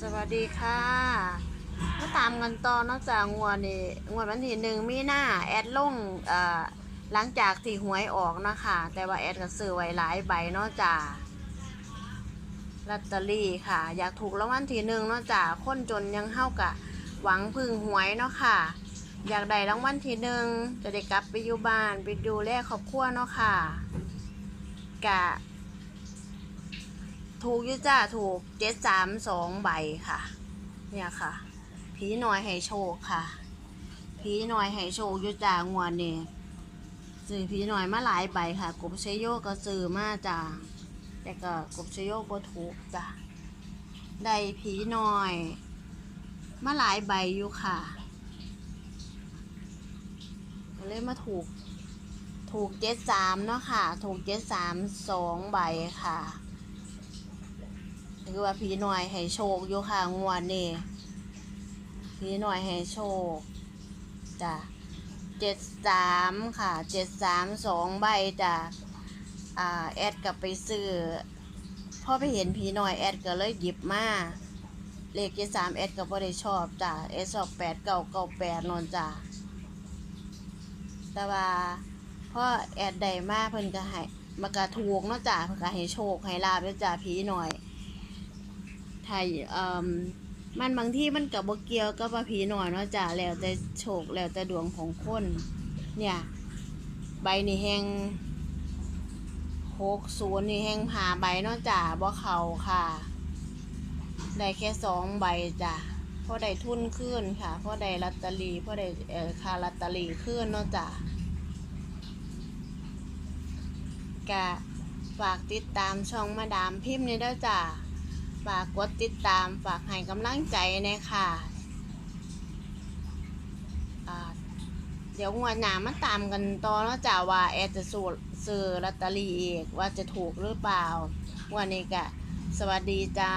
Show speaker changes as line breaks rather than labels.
สวัสดีค่ะมาตามกันต่อนอกจากงวดนี่งวดวันที่หนึ่งมีหน้าแอดลงเอ่อหลังจากที่หวยออกนะคะ แต่ว่าแอดก็ซื้อไว้หลายใบเนาะจ้าลอตเตอรี่ค่ะ อยากถูกรางวัลที่หนึ่งเนาะจ้าคนจนยังเฮากะหวังพึ่งหวยเนาะค่ะ อยากได้รางวัลที่หนึ่งจะได้กลับไปอยู่บ้านไปดูแลครอบครัวเนาะค่ะกะ ถูกยุจ้าถูกเจ็ดสามสองใบค่ะ เนี่ยค่ะ ผีน้อยให้โชคค่ะ ผีน้อยให้โชคยุจ้างวนนี่ซื้อผีน้อยมาหลายใบค่ะ กบเชยโยก็ซื้อมาจ้าแต่ก็กบเชยโยบ่ถูกจ้ะได้ผีน้อย มาหลายใบอยู่ค่ะก็เลยมาถูกถูกเจ็ดสามเนาะค่ะ ถูกเจ็ดสามสองใบค่ะ คือว่าผีหน่อยให้โชคอยู่ค่ะงวดนี่ผีหน่อยให้โชคจ้ะเจ็ดสามค่ะเจ็ดสามสองใบจ้ะอ่าแอดกลับไปซื้อพ่อไปเห็นผีหน่อยแอดก็เลยหยิบมาเลขเจ็ดสามแอดก็บ่ได้ชอบจ้ะแอดชอบแปดเก้าเก้าแปดนนจ้ะแต่ว่าพ่อแอดได้มากเพิ่นก็ให้มากระถูกเนาะจ้ะเพิ่นก็ให้โชคให้ลาบด้วยจ้ะผีหน่อย ไทยเอ่อมันบางที่มันกับบ่เกี่ยวกับว่าผีหน่อยเนาะจ้ะแล้วแต่โชคแล้วแต่ดวงของคน เนี่ย ใบนี่แห้งหกศูนย์นี่แห้งผ่าใบเนาะจ้ะบ่เข่าค่ะ ได้แค่สองใบจ้ะพอได้ทุนขึ้นค่ะพอได้ลอตเตอรี่พอได้เอ่อค่าลอตเตอรี่ขึ้นเนาะจ้ะกะฝากติดตามช่องมาดามพิมพ์นี่เด้อจ้ะ ฝากกดติดตาม ฝากให้กำลังใจนะค่ะอ่าเดี๋ยวงวดหน้ามาตามกันต่อแล้วจ้าว่าแอดจะสูตรซื้อลอตเตอรี่อีกว่าจะถูกหรือเปล่า วันนี้กะ สวัสดีจ้า